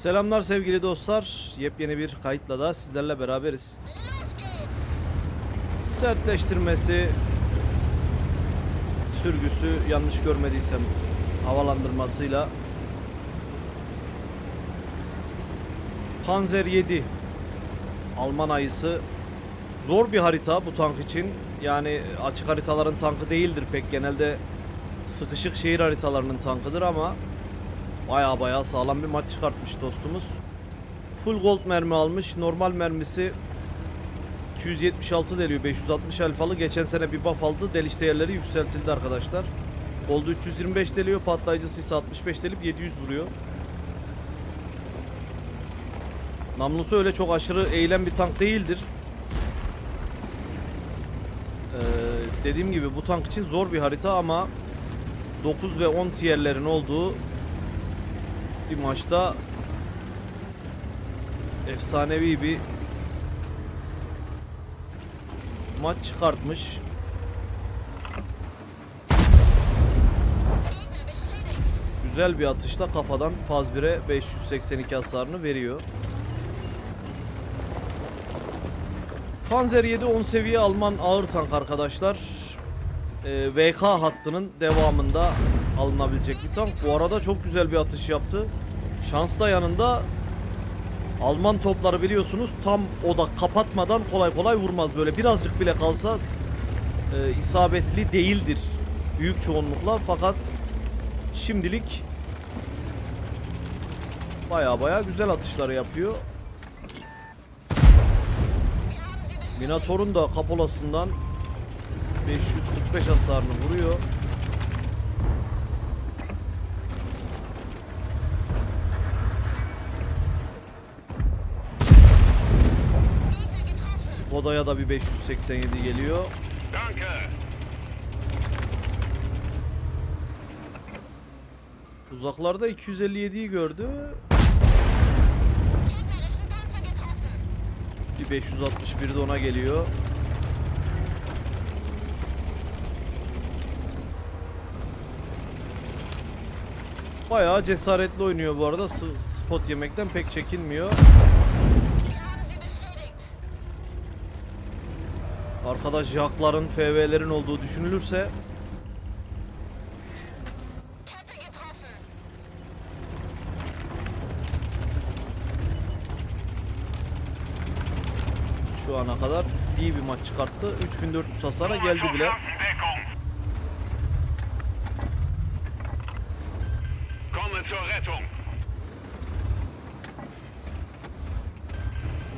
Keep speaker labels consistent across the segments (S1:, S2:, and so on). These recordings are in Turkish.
S1: Selamlar sevgili dostlar. Yepyeni bir kayıtla da sizlerle beraberiz. Sertleştirmesi, sürgüsü yanlış görmediysem havalandırmasıyla Panzer 7 Alman ayısı zor bir harita bu tank için. Yani açık haritaların tankı değildir pek genelde sıkışık şehir haritalarının tankıdır ama baya baya sağlam bir maç çıkartmış dostumuz. Full gold mermi almış. Normal mermisi 276 deliyor. 560 alfalı. Geçen sene bir buff aldı. Deliş değerleri yükseltildi arkadaşlar. Gold'u 325 deliyor. Patlayıcısı ise 65 delip 700 vuruyor. Namlusu öyle çok aşırı eğilen bir tank değildir. Ee, dediğim gibi bu tank için zor bir harita ama 9 ve 10 tierlerin olduğu bir maçta efsanevi bir maç çıkartmış. Güzel bir atışla kafadan faz 1'e 582 hasarını veriyor. Panzer 7 10 seviye Alman ağır tank arkadaşlar. Ee, VK hattının devamında alınabilecek bir tank. Bu arada çok güzel bir atış yaptı. Şans da yanında Alman topları biliyorsunuz tam odak kapatmadan kolay kolay vurmaz. Böyle birazcık bile kalsa e, isabetli değildir büyük çoğunlukla fakat şimdilik baya baya güzel atışları yapıyor. Minator'un da kapolasından 545 hasarını vuruyor. Skoda'ya da bir 587 geliyor. Uzaklarda 257'yi gördü. Bir 561 de ona geliyor. Bayağı cesaretli oynuyor bu arada. Spot yemekten pek çekinmiyor. Arkada jakların, FV'lerin olduğu düşünülürse şu ana kadar iyi bir maç çıkarttı. 3400 hasara geldi bile.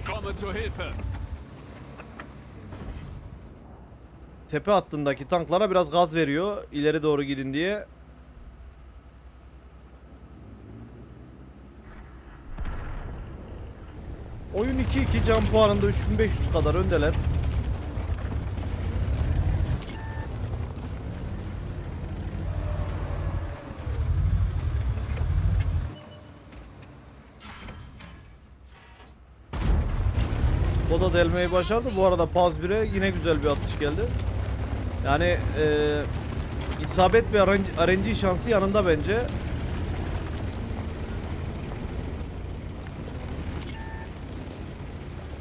S2: Komme zur Hilfe.
S1: Tepe hattındaki tanklara biraz gaz veriyor. ileri doğru gidin diye. Oyun 2-2 can puanında 3500 kadar öndeler. Skoda delmeyi başardı. Bu arada Paz 1'e yine güzel bir atış geldi. Yani e, isabet ve RNG, şansı yanında bence.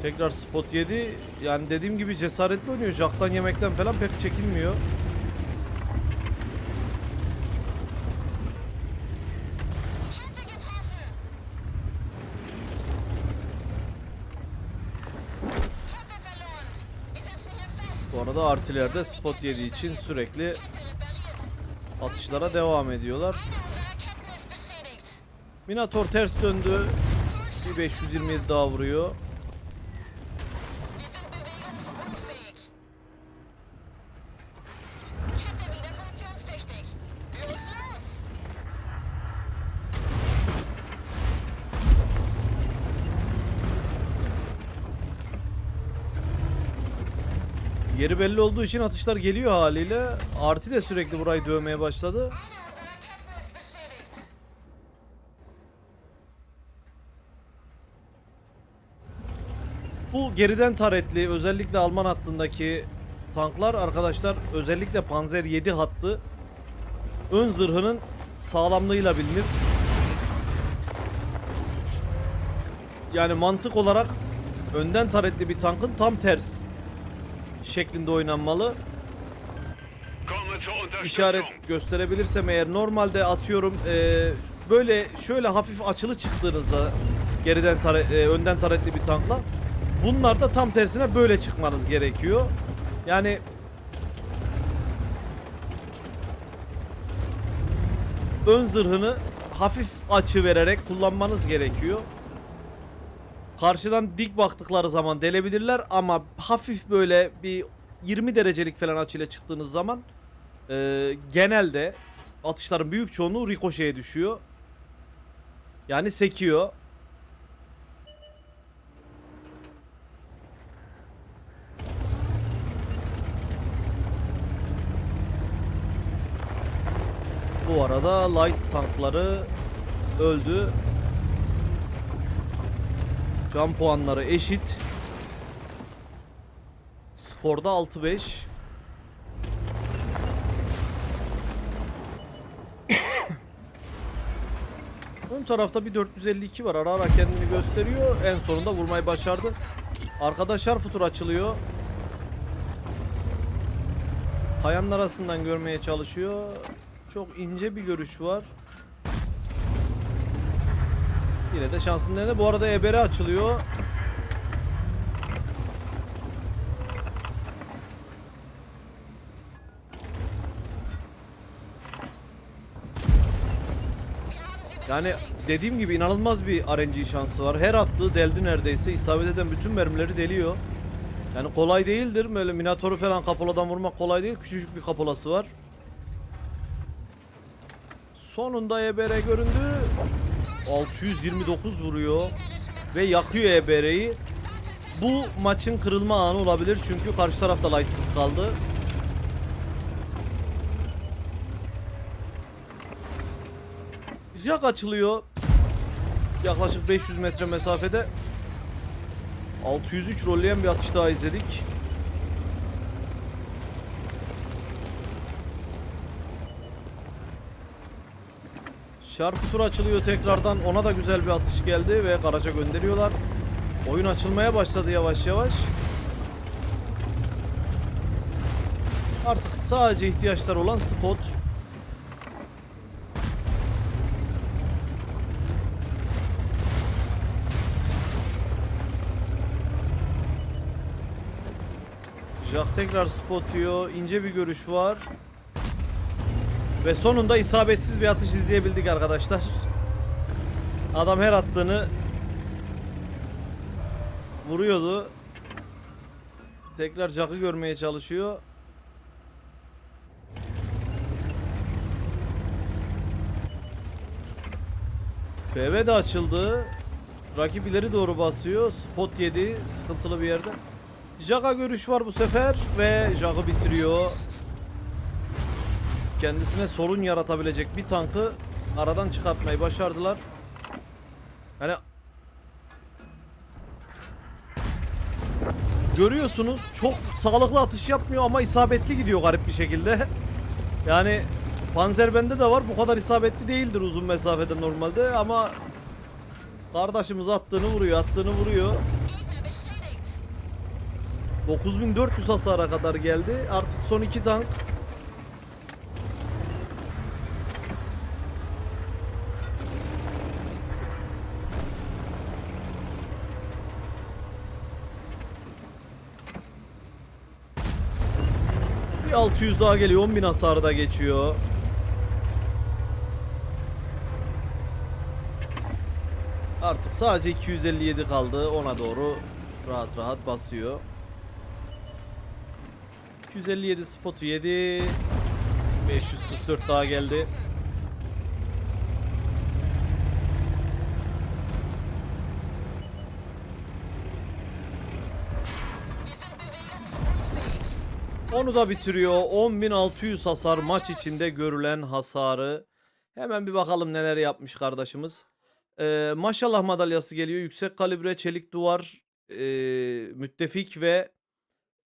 S1: Tekrar spot yedi. Yani dediğim gibi cesaretli oynuyor. Jack'tan yemekten falan pek çekinmiyor. Bu arada artilerde spot yediği için sürekli atışlara devam ediyorlar. Minator ters döndü. Bir 527 daha vuruyor. Yeri belli olduğu için atışlar geliyor haliyle. Arti de sürekli burayı dövmeye başladı. Bu geriden taretli özellikle Alman hattındaki tanklar arkadaşlar özellikle Panzer 7 hattı ön zırhının sağlamlığıyla bilinir. yani mantık olarak önden taretli bir tankın tam ters şeklinde oynanmalı. İşaret gösterebilirsem eğer normalde atıyorum e, böyle şöyle hafif açılı çıktığınızda geriden tare- e, önden taretli bir tankla bunlar da tam tersine böyle çıkmanız gerekiyor. Yani ön zırhını hafif açı vererek kullanmanız gerekiyor. Karşıdan dik baktıkları zaman delebilirler ama hafif böyle bir 20 derecelik falan açıyla çıktığınız zaman ee, genelde atışların büyük çoğunluğu rikoşeye düşüyor. Yani sekiyor. Bu arada light tankları öldü. Can puanları eşit. Skorda 6-5. Ön tarafta bir 452 var. Ara ara kendini gösteriyor. En sonunda vurmayı başardı. Arkadaşlar futur açılıyor. Kayanın arasından görmeye çalışıyor. Çok ince bir görüş var. Yine de şansın denedi. Bu arada ebere açılıyor. Yani dediğim gibi inanılmaz bir RNG şansı var. Her attığı deldi neredeyse. İsabet eden bütün mermileri deliyor. Yani kolay değildir. Böyle Minotaur'u falan kapoladan vurmak kolay değil. Küçücük bir kapolası var. Sonunda EBR göründü. 629 vuruyor. Ve yakıyor EBR'yi. Bu maçın kırılma anı olabilir. Çünkü karşı tarafta lightsız kaldı. Jak açılıyor. Yaklaşık 500 metre mesafede. 603 rolleyen bir atış daha izledik. Şarkı tur açılıyor tekrardan. Ona da güzel bir atış geldi ve garaja gönderiyorlar. Oyun açılmaya başladı yavaş yavaş. Artık sadece ihtiyaçları olan spot. Jack tekrar spot diyor. İnce bir görüş var. Ve sonunda isabetsiz bir atış izleyebildik arkadaşlar. Adam her attığını vuruyordu. Tekrar Jack'ı görmeye çalışıyor. PV de açıldı. Rakip ileri doğru basıyor. Spot yedi. Sıkıntılı bir yerde. Jaga görüş var bu sefer ve Jaga bitiriyor. Kendisine sorun yaratabilecek bir tankı aradan çıkartmayı başardılar. Yani görüyorsunuz çok sağlıklı atış yapmıyor ama isabetli gidiyor garip bir şekilde. Yani Panzer bende de var bu kadar isabetli değildir uzun mesafede normalde ama kardeşimiz attığını vuruyor attığını vuruyor. 9400 hasara kadar geldi. Artık son iki tank. Bir 600 daha geliyor. 10.000 hasarı da geçiyor. Artık sadece 257 kaldı. Ona doğru rahat rahat basıyor. 257 spotu yedi. 544 daha geldi. Onu da bitiriyor. 10.600 hasar maç içinde görülen hasarı. Hemen bir bakalım neler yapmış kardeşimiz. Ee, maşallah madalyası geliyor. Yüksek kalibre çelik duvar, e, müttefik ve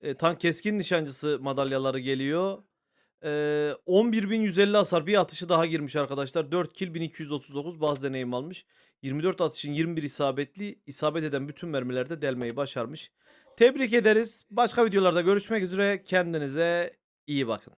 S1: e, tank keskin nişancısı madalyaları geliyor. Ee, 11.150 hasar bir atışı daha girmiş arkadaşlar. 4 kill 1239 baz deneyim almış. 24 atışın 21 isabetli. isabet eden bütün mermilerde delmeyi başarmış. Tebrik ederiz. Başka videolarda görüşmek üzere. Kendinize iyi bakın.